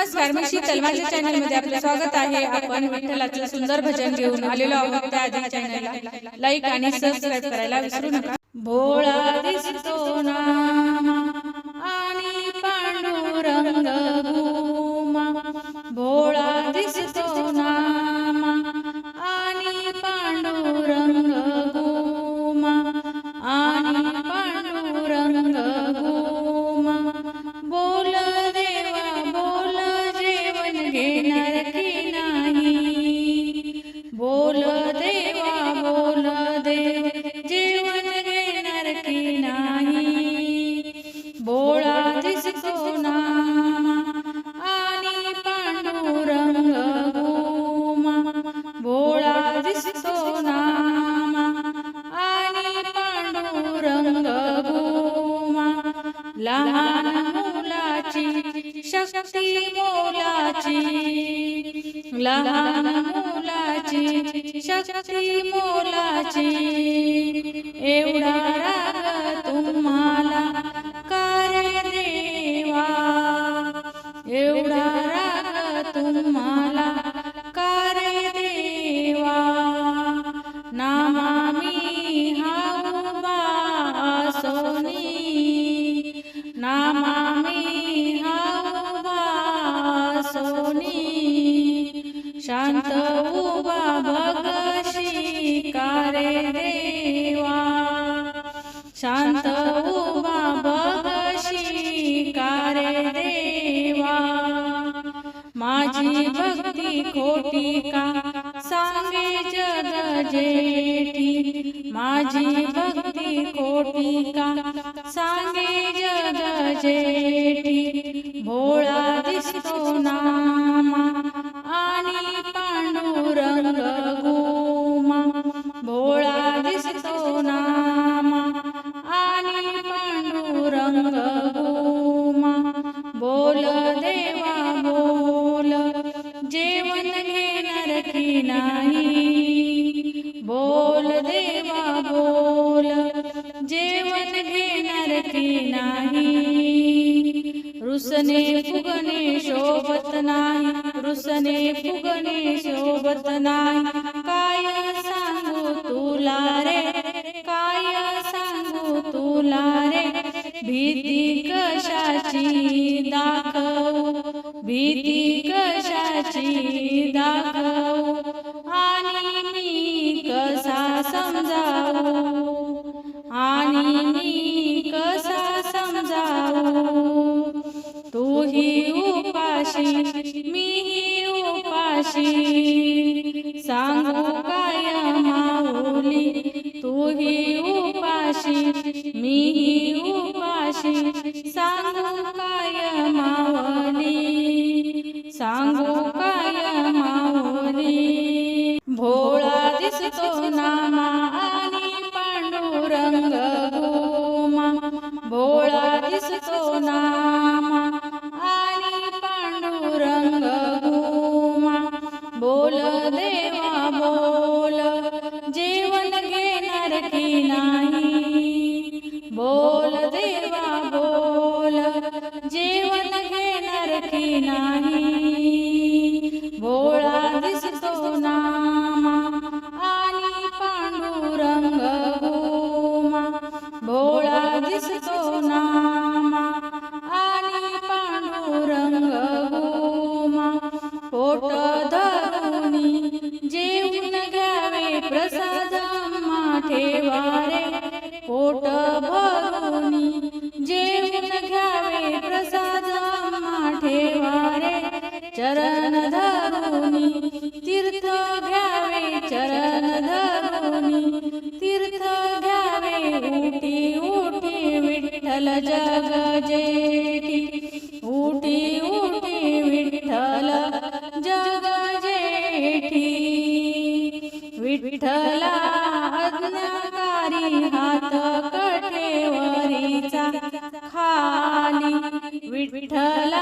नमस्कार मी शीतल माझ्या चॅनलमध्ये आपलं स्वागत आहे. आपण विठ्ठलाचं सुंदर भजन घेऊन आलेलो आहोत त्या आधी चॅनलला लाईक आणि सबस्क्राईब करायला विसरू नका. भोळा दिसतो लहान मुलाची शक्ती मोलाची. लहान मुलाची शक्ती मोलाची. एवढा शांत उभा भगशी कारे देवा. माझी भक्ती खोटी का? सांगे जग जेठी. माझी भक्ती खोटी का? सांगे जग जेठी. नाही. बोल देवा बोल. जेवण घेणार की नाही? रुसने फुगणे शोभत नाही. रुसने फुगणे शोभत नाही. काय सांगू तुला रे? काय सांगू तुला रे? भीती कशाची दाखव? भीती कशाची दाखव? उपाशी मीही उपाशी सांगू काय माऊली बोल देवा बोल. जीवन घेणार की नाही? भोळा दिसतो नामा आणि पांडुरंग भूमा भोळा दिसतो नामा आणि पांडुरंग भूमा पोट घ्यावे प्रसाद ठेवारे चरण ವಿಠಲ